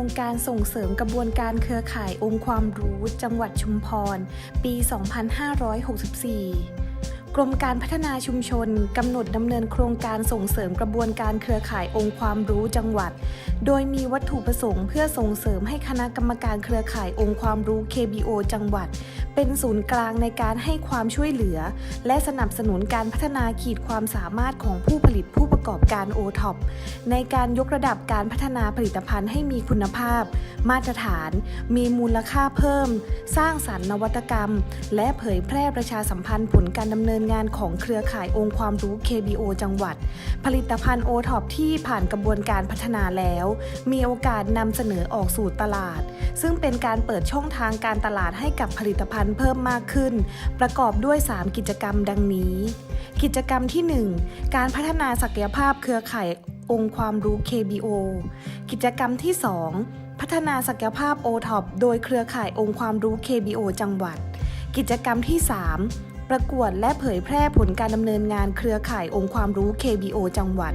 รงการส่งเสริมกระบวนการเครือข่ายองค์ความรู้จังหวัดชุมพร ปี 2564 กรมการพัฒนาชุมชนกำหนดดำเนินโครงการส่งเสริมกระบวนการเครือข่ายองค์ความรู้จังหวัด โดยมีวัตถุประสงค์เพื่อส่งเสริมให้คณะกรรมการเครือข่ายองค์ความรู้ KBO จังหวัด เป็นศูนย์กลางในการให้ความช่วยเหลือ และสนับสนุนการพัฒนาขีดความสามารถของผู้ผลิตผู้ประกอบการ o t o p ในการยกระดับการพัฒนาผลิตภัณฑ์ให้มีคุณภาพ มาตรฐาน มีมูลค่าเพิ่ม สร้างสรรค์นวัตกรรม และเผยแพร่ประชาสัมพันธ์ผลการดำเนินงานของเครือข่ายองค์ความรู้ KBO จังหวัด ผลิตภัณฑ์ o t o p ที่ผ่านกระบวนการพัฒนาแล้ว มีโอกาสนำเสนอออกสู่ตลาด ซึ่งเป็นการเปิดช่องทางการตลาดให้กับผลิตภัณฑ์เพิ่มมากขึ้น ประกอบด้วย 3 กิจกรรมดังนี้ กิจกรรมที่ 1 การพัฒนาศักยภาพเครือข่ายองค์ความรู้ KBO กิจกรรมที่ 2 พัฒนาศักยภาพ o t o p โดยเครือข่ายองค์ความรู้ KBO จังหวัด กิจกรรมที่ 3 ประกวดและเผยแพร่ผลการดำเนินงานเครือข่ายองค์ความรู้ KBO จังหวัด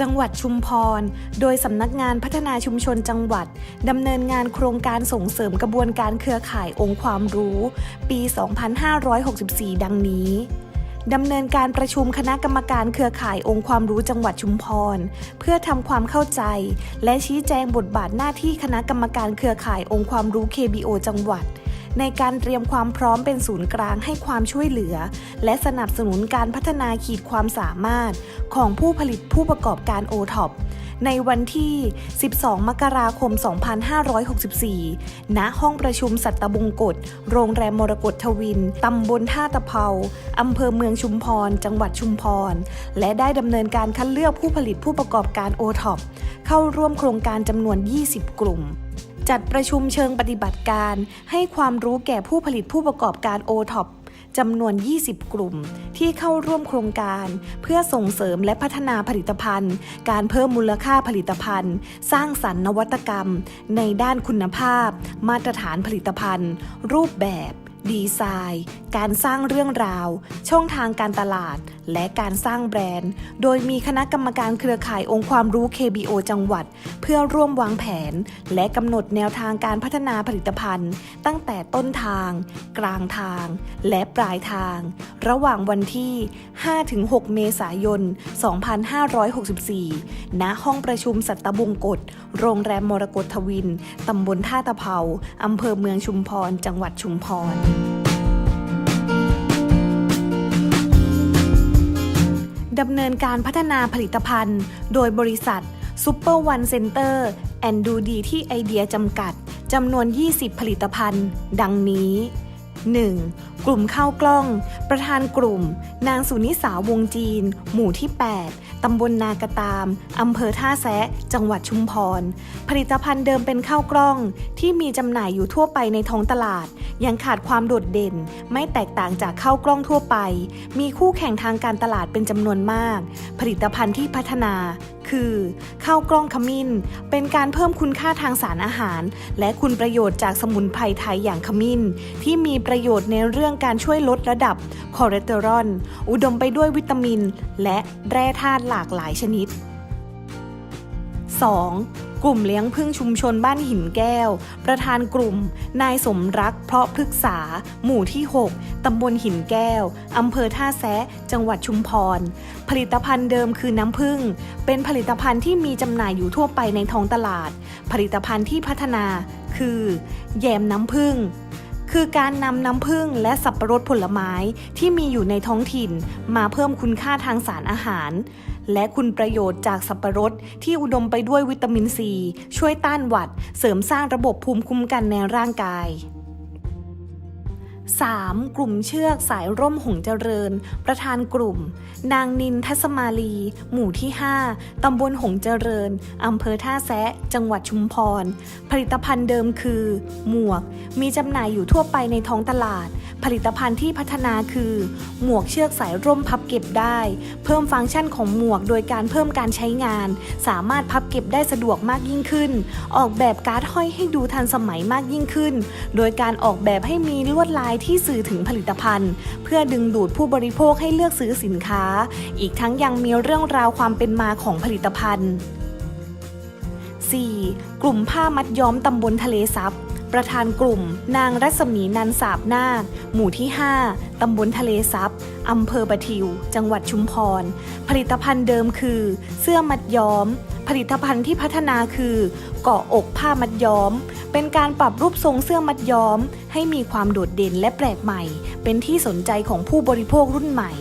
จังหวัดชุมพร โดยสำนักงานพัฒนาชุมชนจังหวัดดำเนินงานโครงการส่งเสริมกระบวนการเครือข่ายองค์ความรู้ ปี 2564 ดังนี้ ดำเนินการประชุมคณะกรรมการเครือข่ายองค์ความรู้จังหวัดชุมพร เพื่อทำความเข้าใจ และชี้แจงบทบาทหน้าที่คณะกรรมการเครือข่ายองค์ความรู้ KBO จังหวัด ในการเตรียมความพร้อมเป็นศูนย์กลางให้ความช่วยเหลือ และสนับสนุนการพัฒนาขีดความสามารถ ของผู้ผลิตผู้ประกอบการ o t o p ในวันที่ 12 มกราคม 2564 ณ ห้องประชุมสัตบงกฎ โรงแรมมรกตทวิน ตำบลท่าตะเภา อำเภอเมืองชุมพร จังหวัดชุมพร และได้ดำเนินการคัดเลือกผู้ผลิตผู้ประกอบการ o t o p เข้าร่วมโครงการจำนวน 20 กลุ่ม จัดประชุมเชิงปฏิบัติการ ให้ความรู้แก่ผู้ผลิตผู้ประกอบการ o t o p จำนวน 20 กลุ่ม ที่เข้าร่วมโครงการ เพื่อส่งเสริมและพัฒนาผลิตภัณฑ์ การเพิ่มมูลค่าผลิตภัณฑ์ สร้างสรรค์นวัตกรรม ในด้านคุณภาพ มาตรฐานผลิตภัณฑ์ รูปแบบ ดีไซน์ การสร้างเรื่องราว ช่องทางการตลาด และการสร้างแบรนด์ โดยมีคณะกรรมการเครือข่ายองค์ความรู้ KBO จังหวัด เพื่อร่วมวางแผน และกำหนดแนวทางการพัฒนาผลิตภัณฑ์ ตั้งแต่ต้นทาง กลางทาง และปลายทาง ระหว่างวันที่ 5-6 เมษายน 2564 ณ ห้องประชุมสัตตบงกฎ โรงแรมมรกตทวิน ตำบลท่าตะเภา อำเภอเมืองชุมพร จังหวัดชุมพรดำเนินการพัฒนาผลิตภัณฑ์ โดยบริษัท Super One Center แอนดูดีที่ไอเดียจำกัดจำนวน 20 ผลิตภัณฑ์ ดังนี้ 1. กลุ่มข้าวกล้อง ประธานกลุ่ม นางสุนิสาวงจีน หมู่ที่ 8 ตำบลนากระตาม อำเภอท่าแซะ จังหวัดชุมพร ผลิตภัณฑ์เดิมเป็นข้าวกล้อง ที่มีจำหน่ายอยู่ทั่วไปในท้องตลาด ยังขาดความโดดเด่น ไม่แตกต่างจากข้าวกล้องทั่วไป มีคู่แข่งทางการตลาดเป็นจำนวนมาก ผลิตภัณฑ์ที่พัฒนาคือข้าวกล้องขมิ้น เป็นการเพิ่มคุณค่าทางสารอาหาร และคุณประโยชน์จากสมุนไพรไทยอย่างขมิ้น ที่มีประโยชน์ในเรื่องการช่วยลดระดับคอเลสเตอรอลอุดมไปด้วยวิตามิน และแร่ธาตุหลากหลายชนิด 2. กลุ่มเลี้ยงพึ่งชุมชนบ้านหินแก้ว ประธานกลุ่ม นายสมรัก เพราะพฤกษา หมู่ที่ 6 ตำบลหินแก้ว อำเภอท่าแซะ จังหวัดชุมพร ผลิตภัณฑ์เดิมคือน้ำผึ้งเป็นผลิตภัณฑ์ที่มีจำหน่ายอยู่ทั่วไปในท้องตลาด ผลิตภัณฑ์ที่พัฒนาคือแยมน้ำผึ้งคือการนำน้ำผึ้งและสับปะรดผลไม้ที่มีอยู่ในท้องถิ่น มาเพิ่มคุณค่าทางสารอาหาร และคุณประโยชน์จากสับปะรดที่อุดมไปด้วยวิตามินซี ช่วยต้านหวัด เสริมสร้างระบบภูมิคุ้มกันในร่างกาย 3. กลุ่มเชือกสายร่มหงเจริญ ประธานกลุ่ม นางนินทัศมาลี หมู่ที่ 5 ตำบลหงเจริญ อำเภอท่าแซะ จังหวัดชุมพร ผลิตภัณฑ์เดิมคือ หมวก มีจำหน่ายอยู่ทั่วไปในท้องตลาด ผลิตภัณฑ์ที่พัฒนาคือ หมวกเชือกสายร่มพับเก็บได้ เพิ่มฟังก์ชันของหมวกโดยการเพิ่มการใช้งาน สามารถพับเก็บได้สะดวกมากยิ่งขึ้น ออกแบบการ์ดห้อยให้ดูทันสมัยมากยิ่งขึ้น โดยการออกแบบให้มีลวดลายที่สื่อถึงผลิตภัณฑ์ เพื่อดึงดูดผู้บริโภคให้เลือกซื้อสินค้า อีกทั้งยังมีเรื่องราวความเป็นมาของผลิตภัณฑ์ 4. กลุ่มผ้ามัดย้อมตำบลทะเลซับ ประธานกลุ่ม นางรัศมีนันสาบนาค หมู่ที่ 5 ตำบลทะเลซับอำเภอปะทิว จังหวัดชุมพร ผลิตภัณฑ์เดิมคือ เสื้อมัดย้อม ผลิตภัณฑ์ที่พัฒนาคือเกาะอกผ้ามัดย้อม เป็นการปรับรูปทรงเสื้อมัดย้อม ให้มีความโดดเด่นและแปลกใหม่ เป็นที่สนใจของผู้บริโภครุ่นใหม่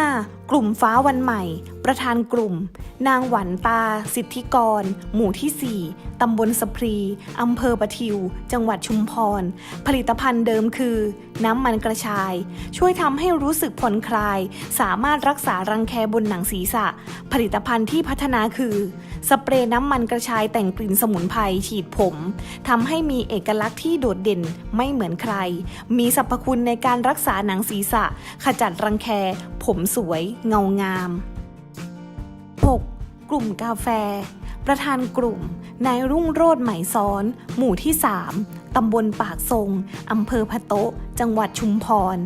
5. กลุ่มฟ้าวันใหม่ ประธานกลุ่ม นางหวันตา สิทธิกร หมู่ที่ 4 ตำบลสพรีอำเภอปะทิว จังหวัดชุมพร ผลิตภัณฑ์เดิมคือ น้ำมันกระชาย ช่วยทำให้รู้สึกผ่อนคลาย สามารถรักษารังแคบนหนังศีรษะ ผลิตภัณฑ์ที่พัฒนาคือ สเปรย์น้ำมันกระชายแต่งกลิ่นสมุนไพรฉีดผมทำให้มีเอกลักษณ์ที่โดดเด่นไม่เหมือนใคร มีสรรพคุณในการรักษาหนังศีรษะ ขจัดรังแค ผมสวย เงางาม กลุ่มกาแฟ ประธานกลุ่ม นายรุ่งโรธไหมซ้อน หมู่ที่ 3 ตำบลปากทรง อำเภอพะโต๊ะจังหวัดชุมพร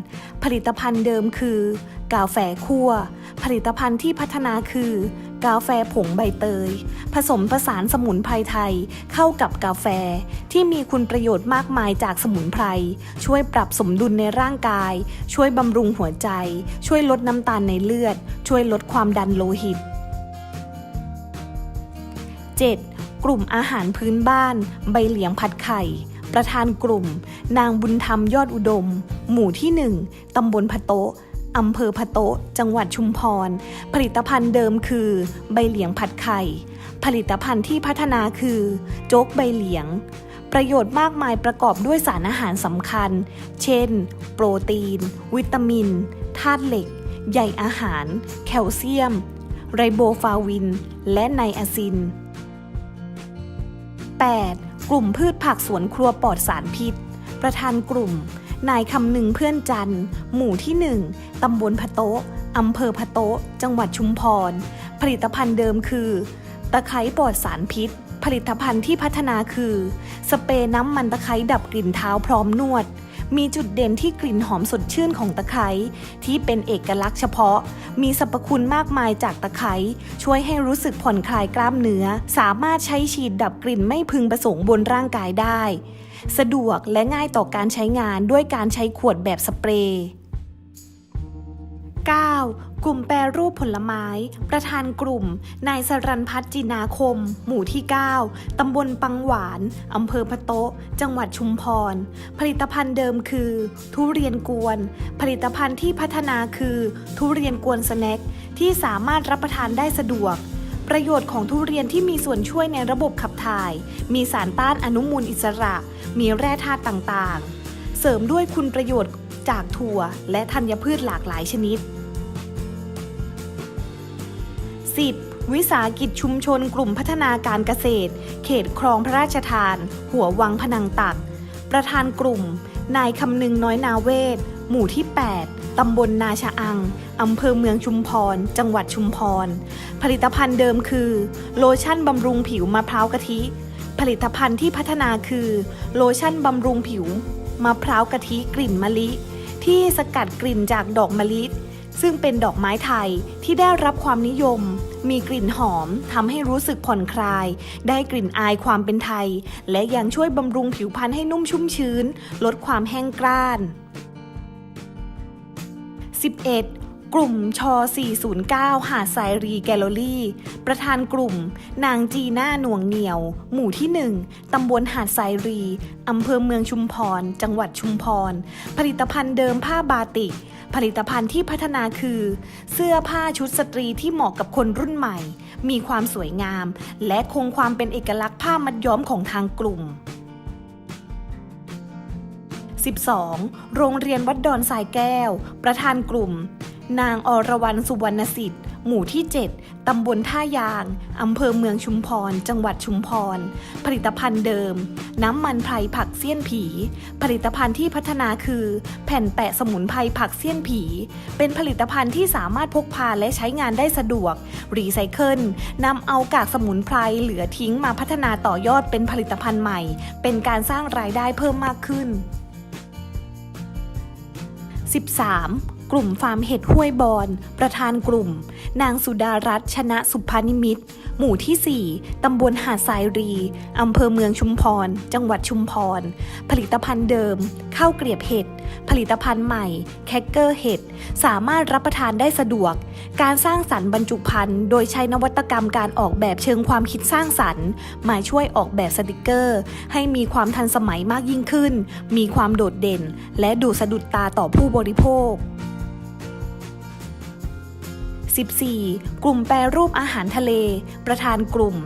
ผลิตภัณฑ์เดิมคือ กาแฟคั่ว ผลิตภัณฑ์ที่พัฒนาคือ กาแฟผงใบเตย ผสมผสานสมุนไพรไทยเข้ากับกาแฟ ที่มีคุณประโยชน์มากมายจากสมุนไพร ช่วยปรับสมดุลในร่างกาย ช่วยบำรุงหัวใจ ช่วยลดน้ำตาลในเลือด ช่วยลดความดันโลหิต 7. กลุ่มอาหารพื้นบ้าน ใบเหลียงผัดไข่ ประธานกลุ่ม นางบุญธรรมยอดอุดม หมู่ที่ 1 ตำบลพะโตะอำเภอพะโตะจังหวัดชุมพร ผลิตภัณฑ์เดิมคือ ใบเหลียงผัดไข่ ผลิตภัณฑ์ที่พัฒนาคือ โจ๊กใบเหลียง ประโยชน์มากมายประกอบด้วยสารอาหารสำคัญ เช่น โปรตีน วิตามิน ธาตุเหล็ก ใยอาหาร แคลเซียม ไรโบฟาวิน และไนอาซิน 8. กลุ่มพืชผักสวนครัวปลอดสารพิษ ประธานกลุ่ม นายคำหนึ่งเพื่อนจันทร์ หมู่ที่ 1 ตำบลพะโต๊ะอำเภอพะโต๊ะ จังหวัดชุมพร ผลิตภัณฑ์เดิมคือ ตะไคร้ปลอดสารพิษ ผลิตภัณฑ์ที่พัฒนาคือ สเปรย์น้ำมันตะไคร้ดับกลิ่นเท้าพร้อมนวด มีจุดเด่นที่กลิ่นหอมสดชื่นของตะไคร้ที่เป็นเอกลักษณ์เฉพาะ มีสรรพคุณมากมายจากตะไคร้ช่วยให้รู้สึกผ่อนคลายกล้ามเนื้อ สามารถใช้ฉีดดับกลิ่นไม่พึงประสงค์บนร่างกายได้ สะดวกและง่ายต่อการใช้งานด้วยการใช้ขวดแบบสเปรย์ 9. กลุ่มแปรรูปผลไม้ ประธานกลุ่ม นายสรันพัฒน์จินาคม หมู่ที่ 9 ตำบลปังหวาน อำเภอพะโต๊ะจังหวัดชุมพร ผลิตภัณฑ์เดิมคือ ทุเรียนกวน ผลิตภัณฑ์ที่พัฒนาคือ ทุเรียนกวนสแน็คที่สามารถรับประทานได้สะดวกประโยชน์ของทุเรียนที่มีส่วนช่วยในระบบขับถ่าย มีสารต้านอนุมูลอิสระ มีแร่ธาตุต่างๆ เสริมด้วยคุณประโยชน์จากถั่วและธัญพืชหลากหลายชนิด 10. วิสาหกิจชุมชนกลุ่มพัฒนาการเกษตร เขตคลองพระราชทาน หัววังพนังตัก ประธานกลุ่ม นายคำนึงน้อยนาเวศ หมู่ที่ 8 ตำบลนาชะอัง อำเภอเมืองชุมพร จังหวัดชุมพร ผลิตภัณฑ์เดิมคือ โลชั่นบำรุงผิวมะพร้าวกะทิ ผลิตภัณฑ์ที่พัฒนาคือ โลชั่นบำรุงผิวมะพร้าวกะทิกลิ่นมะลิ ที่สกัดกลิ่นจากดอกมะลิ ซึ่งเป็นดอกไม้ไทยที่ได้รับความนิยม มีกลิ่นหอมทำให้รู้สึกผ่อนคลาย ได้กลิ่นอายความเป็นไทย และยังช่วยบำรุงผิวพรรณให้นุ่มชุ่มชื้น ลดความแห้งกร้าน 11. กลุ่มช 409 หาดทรายรีแกลลอรี่ ประธานกลุ่ม นางจีน่าหน่วงเหนียว หมู่ที่ 1 ตำบลหาดทรายรี อำเภอเมืองชุมพร จังหวัดชุมพร ผลิตภัณฑ์เดิมผ้าบาติก ผลิตภัณฑ์ที่พัฒนาคือ เสื้อผ้าชุดสตรีที่เหมาะกับคนรุ่นใหม่ มีความสวยงาม และคงความเป็นเอกลักษณ์ผ้ามัดย้อมของทางกลุ่ม 12. โรงเรียนวัดดอนสายแก้ว ประธานกลุ่ม นางอรวรรณสุวรรณสิทธิ์ หมู่ที่ 7 ตำบลท่ายาง อำเภอเมืองชุมพร จังหวัดชุมพร ผลิตภัณฑ์เดิม น้ำมันไพรผักเสี้ยนผี ผลิตภัณฑ์ที่พัฒนาคือ แผ่นแปะสมุนไพรผักเสี้ยนผี เป็นผลิตภัณฑ์ที่สามารถพกพาและใช้งานได้สะดวก รีไซเคิลนำเอากากสมุนไพรเหลือทิ้งมาพัฒนาต่อยอดเป็นผลิตภัณฑ์ใหม่ เป็นการสร้างรายได้เพิ่มมากขึ้น 13. กลุ่มฟาร์มเห็ดห้วยบอน ประธานกลุ่ม นางสุดารัตน์ชนะสุภานิมิตรหมู่ที่ 4 ตำบลหาดทรายรี อำเภอเมืองชุมพร จังหวัดชุมพร ผลิตภัณฑ์เดิม ข้าวเกลียบเห็ด ผลิตภัณฑ์ใหม่ แคคเกอร์เห็ด สามารถรับประทานได้สะดวก การสร้างสรรค์บรรจุภัณฑ์ โดยใช้นวัตกรรมการออกแบบเชิงความคิดสร้างสรรค์ มาช่วยออกแบบสติกเกอร์ ให้มีความทันสมัยมากยิ่งขึ้น มีความโดดเด่น และดูสะดุดตาต่อผู้บริโภค 14. กลุ่มแปรรูปอาหารทะเล ประธานกลุ่ม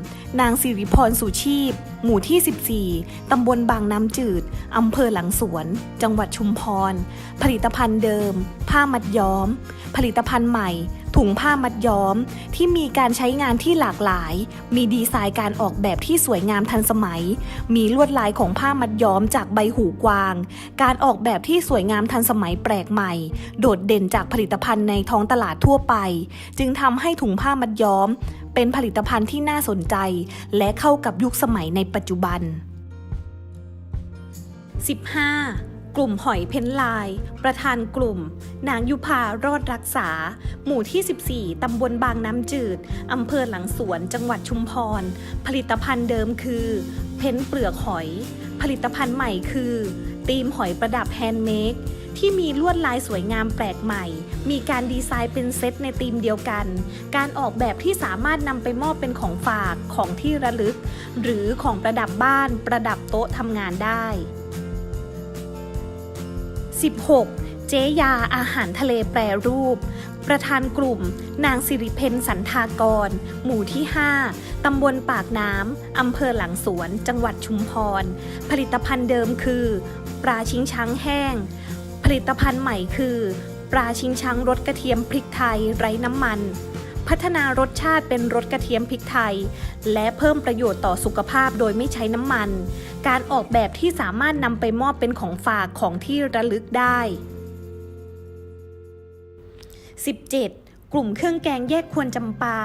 นางสิริพรสุชีพ หมู่ที่ 14 ตำบลบางน้ำจืด อำเภอหลังสวน จังหวัดชุมพร ผลิตภัณฑ์เดิม ผ้ามัดย้อม ผลิตภัณฑ์ใหม่ ถุงผ้ามัดย้อมที่มีการใช้งานที่หลากหลาย มีดีไซน์การออกแบบที่สวยงามทันสมัย มีลวดลายของผ้ามัดย้อมจากใบหูกวาง การออกแบบที่สวยงามทันสมัยแปลกใหม่ โดดเด่นจากผลิตภัณฑ์ในท้องตลาดทั่วไป จึงทำให้ถุงผ้ามัดย้อม เป็นผลิตภัณฑ์ที่น่าสนใจ และเข้ากับยุคสมัยในปัจจุบัน 15. กลุ่มหอยเพ้นลาย ประธานกลุ่ม นางยุพารอดรักษา หมู่ที่ 14 ตำบลบางน้ำจืด อำเภอหลังสวน จังหวัดชุมพร ผลิตภัณฑ์เดิมคือ เพ้นเปลือกหอย ผลิตภัณฑ์ใหม่คือตีมหอยประดับแฮนด์เมดที่มีลวดลายสวยงามแปลกใหม่ มีการดีไซน์เป็นเซตในธีมเดียวกัน การออกแบบที่สามารถนำไปมอบเป็นของฝาก ของที่ระลึก หรือของประดับบ้าน ประดับโต๊ะทำงานได้ 16. เจ๊ยาอาหารทะเลแปรรูป ประธานกลุ่ม นางสิริเพนสันทากร หมู่ที่ 5 ตำบลปากน้ำ อำเภอหลังสวน จังหวัดชุมพร ผลิตภัณฑ์เดิมคือ ปลาชิงช้างแห้ง ผลิตภัณฑ์ใหม่คือ ปลาชิงช้างรสกระเทียมพริกไทยไร้น้ำมัน พัฒนารสชาติเป็นรสกระเทียมพริกไทย และเพิ่มประโยชน์ต่อสุขภาพโดยไม่ใช้น้ำมัน การออกแบบที่สามารถนำไปมอบเป็นของฝากของที่ระลึกได้ 17. กลุ่มเครื่องแกงแยกควรจำปา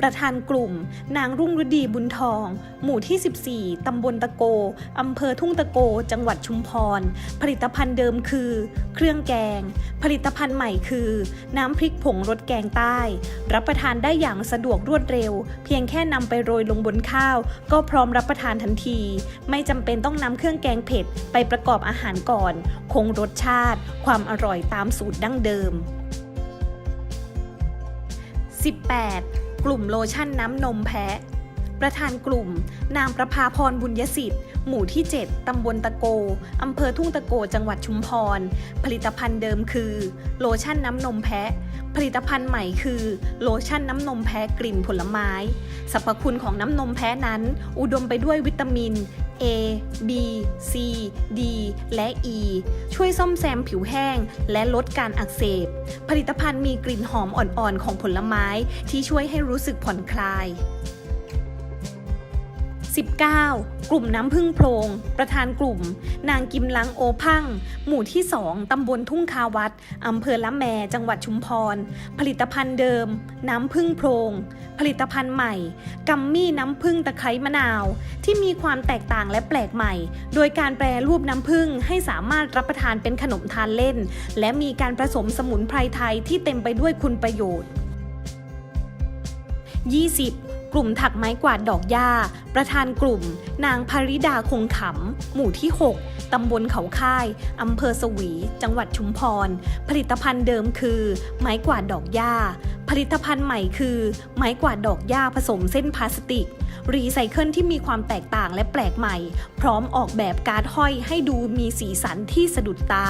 ประธานกลุ่ม นางรุ่งฤดีบุญทอง หมู่ที่ 14 ตำบลตะโก อำเภอทุ่งตะโก จังหวัดชุมพร ผลิตภัณฑ์เดิมคือ เครื่องแกง ผลิตภัณฑ์ใหม่คือ น้ำพริกผงรสแกงใต้ รับประทานได้อย่างสะดวกรวดเร็ว เพียงแค่นำไปโรยลงบนข้าว ก็พร้อมรับประทานทันที ไม่จำเป็นต้องนำเครื่องแกงเผ็ดไปประกอบอาหารก่อน คงรสชาติ ความอร่อยตามสูตรดั้งเดิม 18. กลุ่มโลชั่นน้ำนมแพะ ประธานกลุ่ม นางประภาพรบุญยสิทธิ์ หมู่ที่ 7 ตำบลตะโก อำเภอทุ่งตะโก จังหวัดชุมพร ผลิตภัณฑ์เดิมคือ โลชั่นน้ำนมแพะ ผลิตภัณฑ์ใหม่คือ โลชั่นน้ำนมแพะกลิ่นผลไม้ สรรพคุณของน้ำนมแพะนั้น อุดมไปด้วยวิตามิน A B C D และ E ช่วยซ่อมแซมผิวแห้ง และลดการอักเสบ ผลิตภัณฑ์มีกลิ่นหอมอ่อนๆของผลไม้ที่ช่วยให้รู้สึกผ่อนคลาย 19. กลุ่มน้ำพึ่งโพรง ประธานกลุ่ม นางกิมลังโอพัง หมู่ที่ 2 ตำบลทุ่งคาวัด อำเภอละแม จังหวัดชุมพร ผลิตภัณฑ์เดิม น้ำพึ่งโพรง ผลิตภัณฑ์ใหม่ กัมมี่น้ำผึ้งตะไคร้มะนาว ที่มีความแตกต่างและแปลกใหม่ โดยการแปรรูปน้ำผึ้งให้สามารถรับประทานเป็นขนมทานเล่น และมีการผสมสมุนไพรไทยที่เต็มไปด้วยคุณประโยชน์ 20. กลุ่มถักไม้กวาดดอกหญ้า ประธานกลุ่ม นางภริดาคงขำ หมู่ที่ 6 ตำบลเขาค่าย อำเภอสวี จังหวัดชุมพร ผลิตภัณฑ์เดิมคือ ไม้กวาดดอกหญ้า ผลิตภัณฑ์ใหม่คือ ไม้กวาดดอกหญ้าผสมเส้นพลาสติก รีไซเคิลที่มีความแตกต่างและแปลกใหม่ พร้อมออกแบบการ์ดห้อยให้ดูมีสีสันที่สะดุดตา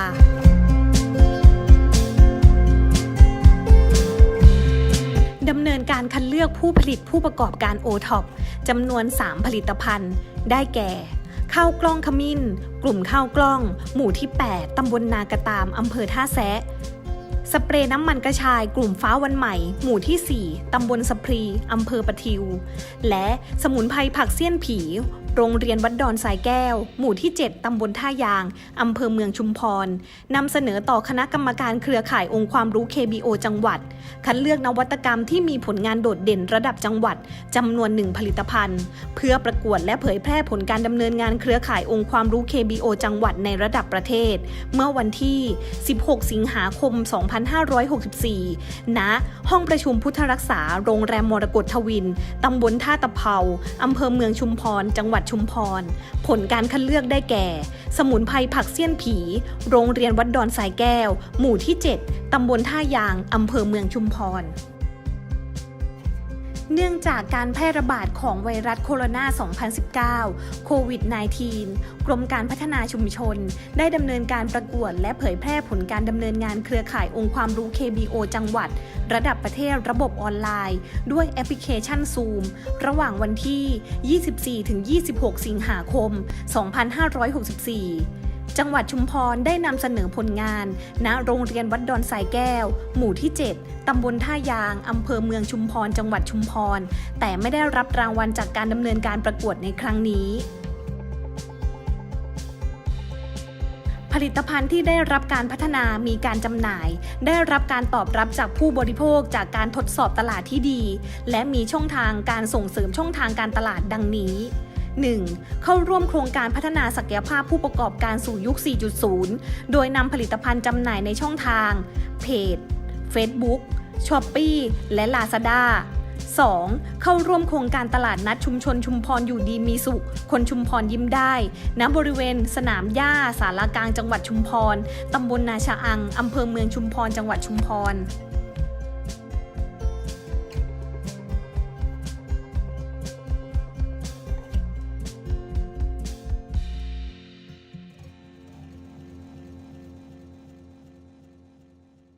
ดำเนินการคัดเลือกผู้ผลิตผู้ประกอบการโอท็อปจำนวน 3 ผลิตภัณฑ์ ได้แก่ข้าวกล้องขมิ้น กลุ่มข้าวกล้อง หมู่ที่ 8 ตำบลนากระตาม อำเภอท่าแซะ สเปรย์น้ำมันกระชาย กลุ่มฟ้าวันใหม่ หมู่ที่ 4 ตำบลสะพรี อำเภอปะทิว และสมุนไพรผักเสี้ยนผีโรงเรียนวัดดอนสายแก้ว หมู่ที่ 7 ตำบลท่ายาง อำเภอเมืองชุมพร นำเสนอต่อคณะกรรมการเครือข่ายองค์ความรู้ KBO จังหวัด คัดเลือกนวัตกรรมที่มีผลงานโดดเด่นระดับจังหวัด จำนวนหนึ่งผลิตภัณฑ์ เพื่อประกวดและเผยแพร่ผลการดำเนินงานเครือข่ายองค์ความรู้ KBO จังหวัดในระดับประเทศ เมื่อวันที่ 16 สิงหาคม 2564 ณ ห้องประชุมพุทธรักษา โรงแรมมรกตทวิน ตำบลท่าตะเภาอำเภอเมืองชุมพร จังหวัดชุมพร ผลการคัดเลือกได้แก่ สมุนไพรผักเสี้ยนผี โรงเรียนวัดดอนสายแก้ว หมู่ที่ 7 ตำบลท่ายาง อำเภอเมืองชุมพร เนื่องจากการแพร่ระบาดของไวรัสโคโรนา 2019 โควิด -19 กรมการพัฒนาชุมชน ได้ดำเนินการประกวด และเผยแพร่ผลการดำเนินงานเครือข่ายองค์ความรู้ KBO จังหวัด ระดับประเทศระบบออนไลน์ ด้วยแอปพลิเคชัน Zoom ระหว่างวันที่ 24-26 สิงหาคม 2564 จังหวัดชุมพรได้นำเสนอผลงาน ณ โรงเรียนวัดดอนสายแก้ว หมู่ที่ 7 ตำบลท่ายาง อำเภอเมืองชุมพร จังหวัดชุมพร แต่ไม่ได้รับรางวัลจากการดำเนินการประกวดในครั้งนี้ผลิตภัณฑ์ที่ได้รับการพัฒนามีการจำหน่าย ได้รับการตอบรับจากผู้บริโภคจากการทดสอบตลาดที่ดี และมีช่องทางการส่งเสริมช่องทางการตลาดดังนี้ 1. เข้าร่วมโครงการพัฒนาศักยภาพผู้ประกอบการสู่ยุค 4.0 โดยนำผลิตภัณฑ์จำหน่ายในช่องทาง เพจ Facebook, s h o p e e และ Lazada 2. เข้าร่วมโครงการตลาดนัดชุมชนชุมพรอยู่ดีมีสุข คนชุมพรยิ้มได้ณบริเวณ สนามหญ้าสารากลางจังหวัดชุมพร ตำบลนาชะอัง อำเภอเมืองชุมพร จังหวัดชุมพร